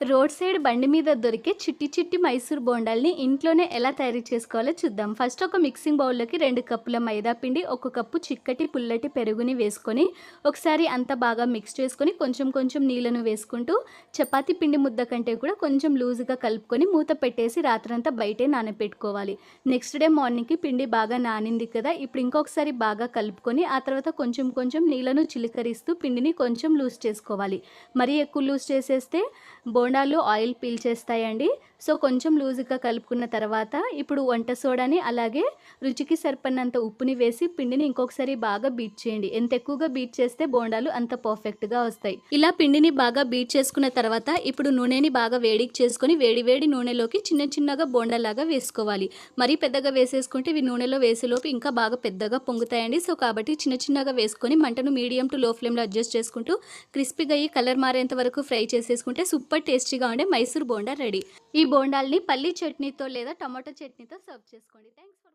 Road side బండి మీద దొరికే చిట్టి చిట్టి మైసూర్ బోండాల్ని ఇంట్లోనే ఎలా తయారు చేసుకోవాలో చూద్దాం. ఫస్ట్ ఒక మిక్సింగ్ బౌల్లోకి రెండు కప్పుల మైదా పిండి ఒక కప్పు చిక్కటి పుల్లటి పెరుగుని వేసుకొని ఒకసారి అంతా బాగా మిక్స్ చేసుకొని కొంచెం కొంచెం నీళ్ళను వేసుకుంటూ చపాతి పిండి ముద్ద కంటే కూడా కొంచెం లూజుగా కలుపుకొని మూత పెట్టేసి రాత్రంతా బయటే నానబెట్టుకోవాలి నెక్స్ట్ డే మార్నింగ్కి పిండి బాగా నానింది కదా ఇప్పుడు ఇంకొకసారి బాగా కలుపుకొని ఆ తర్వాత కొంచెం కొంచెం నీళ్ళను చిలకరిస్తూ పిండిని కొంచెం లూజ్ చేసుకోవాలి. మరీ ఎక్కువ లూజ్ చేసేస్తే బో బోండాలు ఆయిల్ పీల్చేస్తాయండి సో కొంచెం లూజుగా కలుపుకున్న తర్వాత ఇప్పుడు వంట సోడాని అలాగే రుచికి సరిపడినంత ఉప్పుని వేసి పిండిని ఇంకొకసారి బాగా బీట్ చేయండి. ఎంత ఎక్కువగా బీట్ చేస్తే బోండాలు అంత పర్ఫెక్ట్గా వస్తాయి. ఇలా పిండిని బాగా బీట్ చేసుకున్న తర్వాత ఇప్పుడు నూనెని బాగా వేడికి చేసుకొని వేడి వేడి నూనెలోకి చిన్న చిన్నగా బోండాలాగా వేసుకోవాలి. మరీ పెద్దగా వేసేసుకుంటే ఇవి నూనెలో వేసేలోపు ఇంకా బాగా పెద్దగా పొంగుతాయండి. సో కాబట్టి చిన్న చిన్నగా వేసుకొని మంటను మీడియం టు లో ఫ్లేమ్లో అడ్జస్ట్ చేసుకుంటూ క్రిస్పీగా అయ్యి కలర్ మారేంత వరకు ఫ్రై చేసేసుకుంటే సూపర్ టేస్టీగా ఉండే మైసూర్ బోండా రెడీ. ఈ బోండాల్ని పల్లీ చట్నీతో లేదా టమాటో చట్నీతో సర్వ్ చేసుకోండి. Thanks for